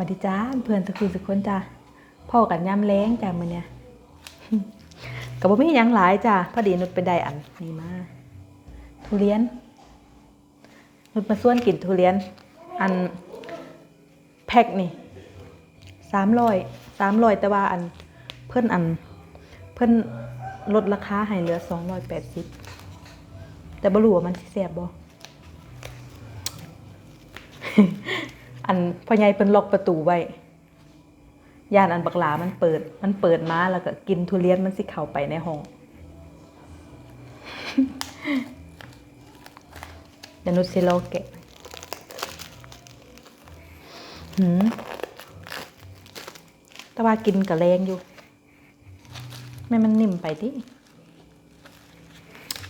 วัสดีจ้าเพื่อนทุกคนทุกคนจ้าพ่อกันย่ำแล้งจ้ามือเนี้ยก็บ่มีหยังหลายจ้าพอดีนุชไปได้อันนี้มาทุเรียนนุชมาส่วนกินทุเรียน อันแพ็คนี่สามร้อยสามร้อยแต่ว่าอันเพิ่นอัน เพิ่นลดราคาให้เหลือสองร้อยแปดสิบแต่บ่รู้ว่ามันสิแซ่บบ่ อันพ่อใหญ่เพิ่นล็อกประตูไว้ย่านอันบักหลามันเปิด มันเปิดมาแล้วก็กินทุเรียนมันสิเข้าไปในห้องเดี๋ยวนุสิโลองแกะหืมแต่ว่ากินกับแรงอยู่ ไม่มันนิ่มไปดิ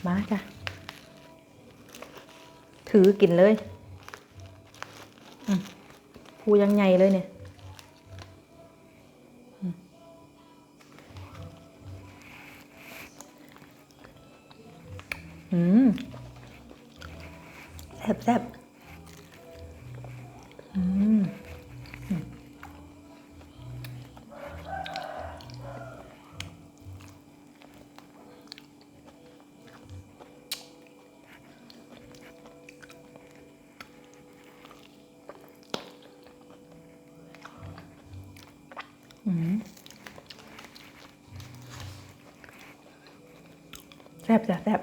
มาจ้ะถือกินเลย พูยังใหญ่เลยเนี่ยอืมแซ่บแซ่บ ซ่บจ้ะแซ่บ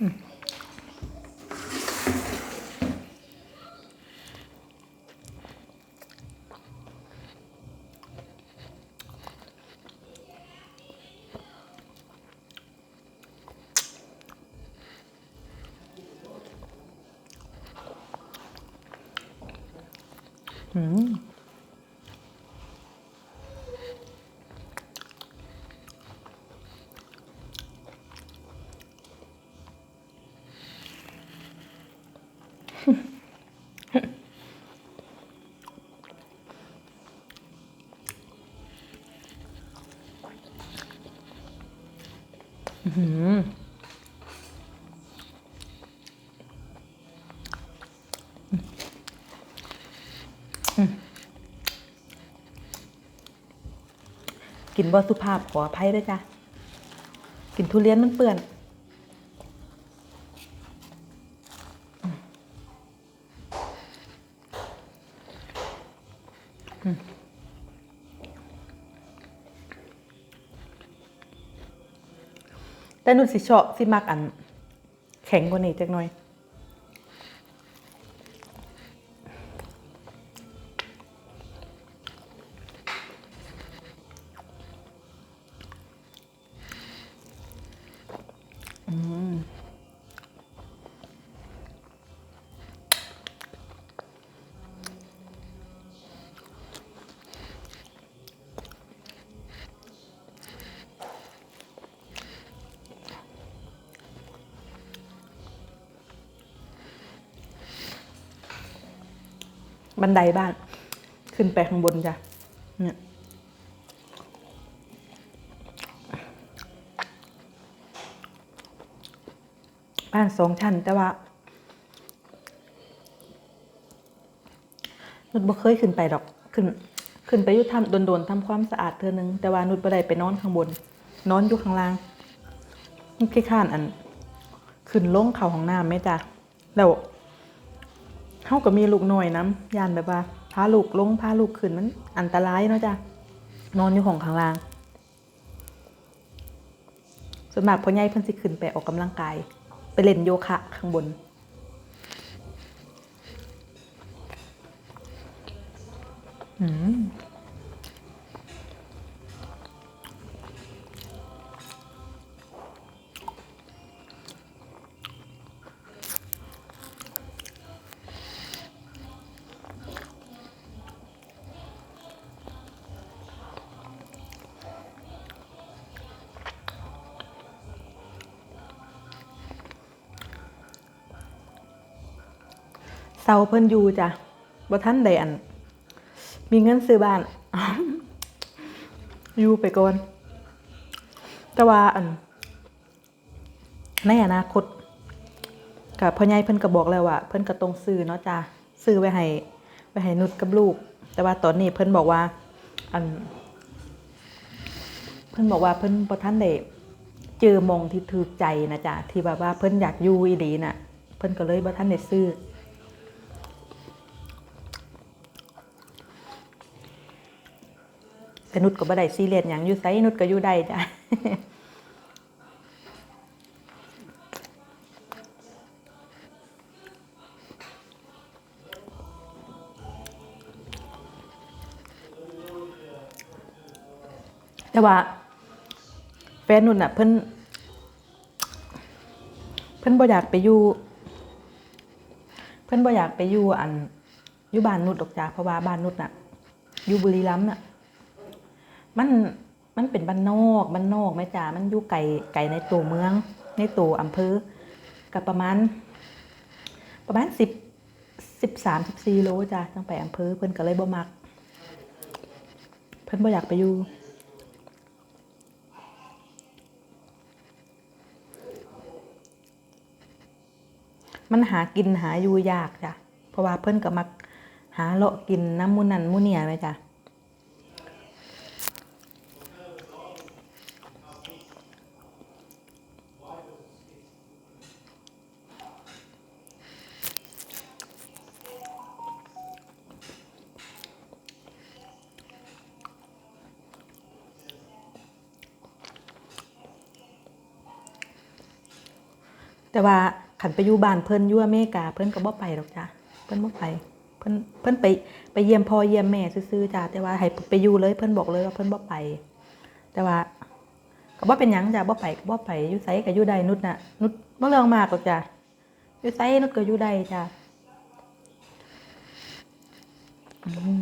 อืม อื้อ กินบ่สุภาพขออภัยด้วยจ้ะ กินทุเรียนมันเปื่อน แต่นุ่นสิชอบสิมักอัน แข็งกว่านี้จักหน่อย บันไดบ้าน ขึ้นไปข้างบนจ้ะเนี่ยบ้านสองชั้นแต่ว่านุชบ่เคยขึ้นไปดอกขึ้น ขึ้นไปยุทำโดนๆทำความสะอาดเธอหนึง แต่ว่านุชบ่ได้ไปนอนข้างบน นอนอยู่ข้างล่างขี้ข้านอัน ขึ้นลงเข่าของน้ำไหมจ้ะแล้วาก็มีลูกน้อยน้ำยานแบบว่าพาลูกลงพาลูกขึ้นมันอันตรายเนาะจ้ะนอนอยู่ห้องข้างล่าง ส่วนมากพ่อใหญ่เพิ่นสิขึ้นไปออกกำลังกาย ไปเล่นโยคะข้างบนอืม เซาเพิ่นอยู่จ้ะบ่ทันได้อัน มีเงินซื้อบ้าน อยู่ไปก่อน แต่ว่าอัน ในอนาคตกับพ่อใหญ่เพิ่นก็บอกแล้วว่า เพิ่นก็ต้องซื้อเนาะจ้าซื้อไว้ให้ไว้ให้นุชกับลูก แต่ว่าตอนนี้เพิ่นบอกว่า อัน เพิ่นบอกว่าเพิ่นบ่ทันได้เจอมองที่ถูกใจนะจ๊ะที่แบบว่าเพิ่นอยากอยู่อีหลีน่ะ เพิ่นก็เลยบ่ทันได้ซื้อ แต่นุชก็บ่ได้ซีเรียสหยังอยู่ไสนุชก็อยู่ได้จ้ะแต่ว่าแฟนนุ่นอะ เพิ่นเพิ่นบ่อยากไปอยู่ เพิ่นบ่อยากไปอยู่อันอยู่บ้านนุชดอกจ้าเพราะว่าบ้านนุชน่ะอยู่บุรีรัมย์น่ะ มันมันเป็นบ้านนอกบ้านนอกไหมจ้ามันอยู่ไกลไกลในตัวเมือง ในตัวอำเภอกับประมาณ ประมาณสิบสิบสามสิบสี่โลจ้าต้องไปอำเภอเพิ่นก็เลยบ่มัก เพิ่นบ่อยากไปอยู่มันหากินหาอยู่ยากจ้ะ เพราะว่าเพิ่นก็มักหาเลาะกินน้ำมูนันมูเนียไหมจ้ะ แต่ว่าขันไปอยู่บ้านเพิ่นอยู่อเมริกาเพิ่นก็บ่ไปหรอกจ้ะเพิ่นบ่ไป เพิ่นเพิ่นไปไปเยี่ยมพ่อเยี่ยมแม่ซื่อๆจ้ะแต่ว่าให้ไปอยู่เลยเพิ่นบอกเลยว่าเพิ่นบ่ไป แต่ว่าก็บ่เป็นหยังจ้ะบ่ไปก็บ่ไปอยู่ไสก็อยู่ได้นุดน่ะ นุดบ่เรื่องมากหรอกจ้ะอยู่ไสนุดก็อยู่ได้จ้ะอืม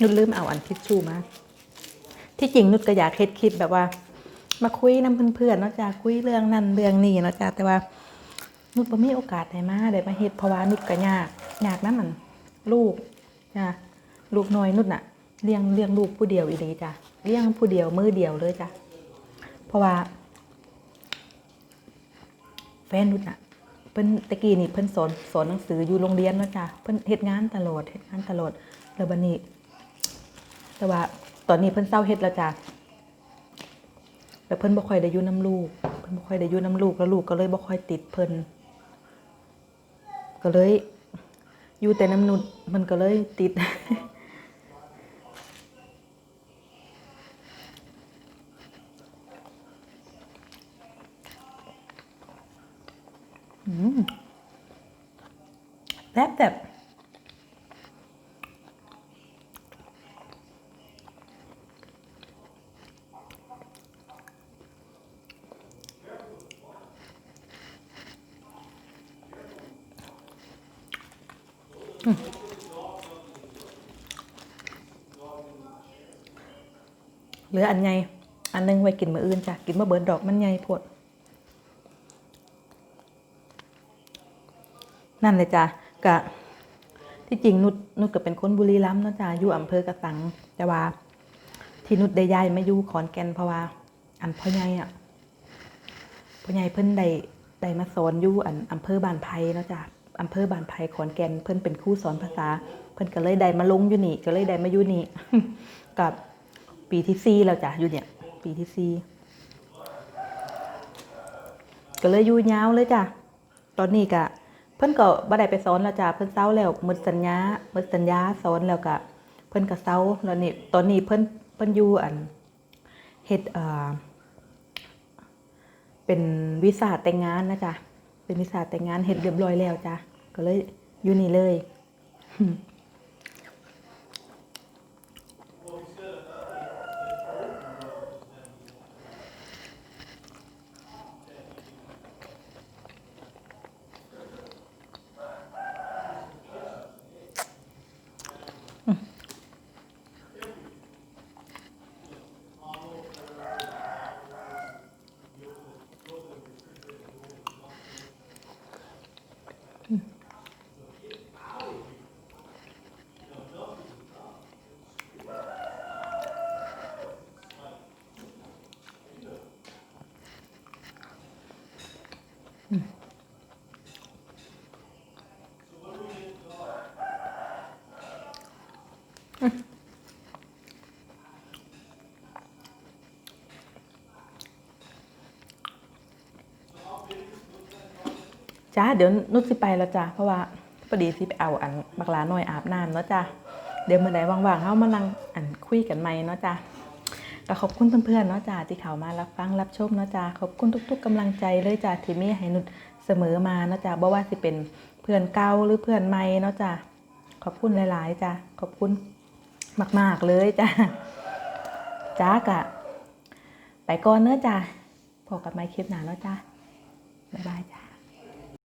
นุดลืมเอาอันทิชชู่มาที่จริงนุดก็อยากเฮ็ดคลิปแบบว่า มาคุยนำเพื่อนๆนะจ้ะคุยเรื่องนั้นเรื่องนี้นะจ้ะแต่ว่า นุดบ่มีโอกาสได้มาได้มาเฮ็ดเพราะว่านุดก็ยากยากนำมัน ลูกจ้ะลูกน้อยนุดน่ะเลี้ยงเลี้ยงลูกผู้เดียวอีหลีจ้ะเลี้ยงผู้เดียวมือเดียวเลยจ้ะเพราะว่า แฟนนุดน่ะเพิ่นตะกี้นี่เพิ่นสอนสอนหนังสืออยู่โรงเรียนเนาะจ้ะเพิ่นเฮ็ดงานตลอดเฮ็ดงานตลอด แล้วบัดนี้ แต่ว่าตอนนี้เพิ่นเศร้าเฮ็ดแล้วจ้ะแล้วเพิ่นบ่ค่อยได้อยู่น้ำลูก เพิ่นบ่ค่อยได้อยู่น้ำลูกแล้วลูกก็เลยบ่ค่อยติดเพิ่นก็เลยอยู่แต่น้ำนุดมันก็เลยติดแซ่บแบบ เหลืออันไงอันนึงไว้กินมื้ออื่นจ้ะ กินมาเบิดดอกมันใหญ่พดนั่นเลยจ้ะกะที่จริงนุชนุชก็เป็นคนบุรีรัมย์เนาะจ้ะอยู่อำเภอกระสังแต่ว่า ที่นุชได้ย้ายมาอยู่ขอนแก่นเพราะว่า อันพ่อใหญ่อะพ่อใหญ่เพิ่นได้ได้มาสอนอยู่อันอำเภอบ้านไผ่เนาะจ้ะ อำเภอบ้านไผ่ขอนแก่นเพิ่นเป็นครูสอนภาษา เพิ่นก็เลยได้มาลงอยู่นี่ก็เลยได้มาอยู่นี่กับปีที่สี่แล้วจ้ะอยู่เนี่ยปีที่สี่ก็เลยอยู่ยาวเลยจ้ะตอนนี้ก็เพิ่นก็บ่ได้ไปสอนแล้วจ้ะเพิ่นเซาแล้วหมดสัญญาหมดสัญญาสอนแล้วก็เพิ่นก็เซาแล้วนี่ตอนนี้เพิ่นเพิ่นอยู่อันเฮ็ดเอ่อเป็นวีซ่าแต่งงานนะจ๊ะ เป็นวีซ่าแต่งงานเห็ดเรียบร้อยแล้วจ้ะก็เลยอยู่นี่เลย จ้าเดี๋ยวนุชสิไปแล้วจ้าเพราะว่าพอดีสิไปเอาอันบักลาหน่อยอาบน้ำเนาะจ้าเดี๋ยวเมื่อใดว่างๆเข้ามานั่งอันคุยกันใหม่เนาะจ้าก็ขอบคุณเพื่อนๆเนาะจ้าที่เขามารับฟังรับชมเนาะจ้าขอบคุณทุก ๆ กำลังใจเลยจ้าที่มีให้นุชเสมอมาเนาะจ้าบ่ว่าสิเป็นเพื่อนเก่าหรือเพื่อนใหม่เนาะจ้าขอบคุณหลายๆจ้าขอบคุณ มาก ๆ เลยจ้าจ้ากะ ไปก่อนเนอะจ้าพบกันใหม่คลิปหน้าเนาะจ้าบ๊ายบายจ้า